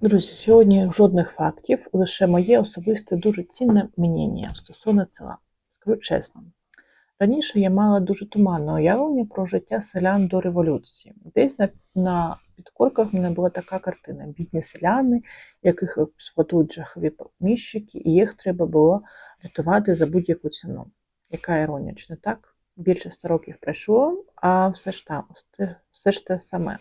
Друзі, сьогодні жодних фактів, лише моє особисте дуже цінне мнення стосовно села. Скажу чесно. Раніше я мала дуже туманне уявлення про життя селян до революції. Десь на, на підкорках в мене була така картина: бідні селяни, яких експлуатують жахові поміщики, і їх треба було рятувати за будь-яку ціну. Яка іронія, чи не так? Більше 100 років пройшло, а все ж там, все ж те саме.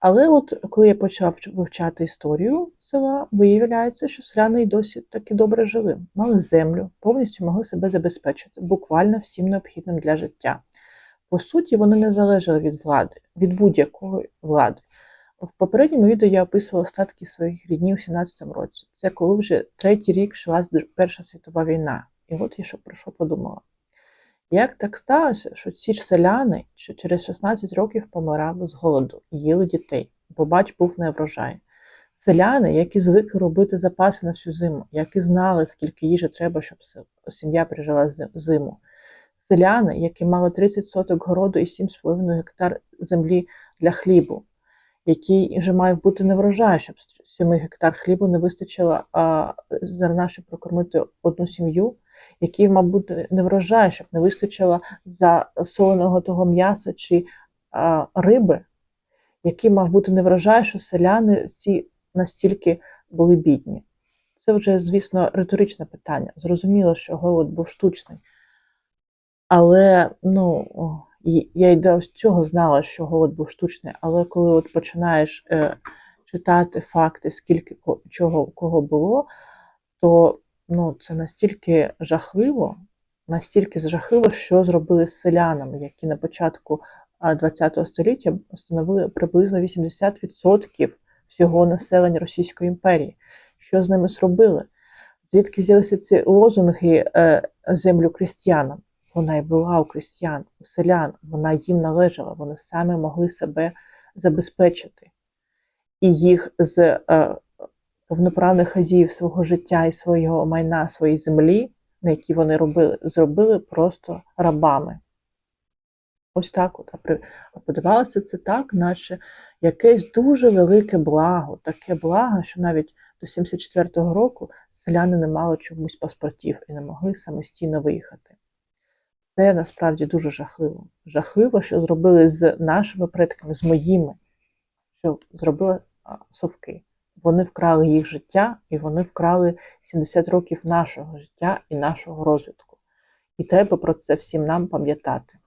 Але от коли я почав вивчати історію села, виявляється, що селяни й досі таки добре жили, мали землю, повністю могли себе забезпечити, буквально всім необхідним для життя. По суті, вони не залежали від влади, від будь-якої влади. В попередньому відео я описувала остатки своїх ріднів у 17-му році. Це коли вже третій рік йшла Перша світова війна. І от я що про що подумала. Як так сталося, що ці ж селяни, що через 16 років помирали з голоду їли дітей, бо бач був не врожай. Селяни, які звикли робити запаси на всю зиму, які знали, скільки їжі треба, щоб сім'я пережила зиму. Селяни, які мали 30 соток городу і 7,5 гектар землі для хлібу, який вже має бути не врожай, щоб 7 гектар хлібу не вистачило а, зерна, щоб прокормити одну сім'ю який, мабуть, не врожай, щоб не вистачило засоленого того м'яса чи а, риби, який мав бути не врожай, що селяни ці настільки були бідні. Це вже, звісно, риторичне питання. Зрозуміло, що голод був штучний. Але ну, я й до цього знала, що голод був штучний, але коли от починаєш е, читати факти, скільки чого кого було, то ну, це настільки жахливо, настільки жахливо, що зробили з селянами, які на початку ХХ століття становили приблизно 80% всього населення Російської імперії. Що з ними зробили? Звідки з'явилися ці лозунги е, землю крістіянам? Вона й була у крістіян, у селян, вона їм належала, вони саме могли себе забезпечити. І їх з е, повноправних хазіїв свого життя і свого майна, своєї землі, на які вони робили, зробили просто рабами. Ось так от. А подавалося це так, наче якесь дуже велике благо, таке благо, що навіть до 74-го року селяни не мали чомусь паспортів і не могли самостійно виїхати. Це насправді дуже жахливо. Жахливо, що зробили з нашими предками, з моїми, що зробили совки. Вони вкрали їх життя, і вони вкрали 70 років нашого життя і нашого розвитку. І треба про це всім нам пам'ятати.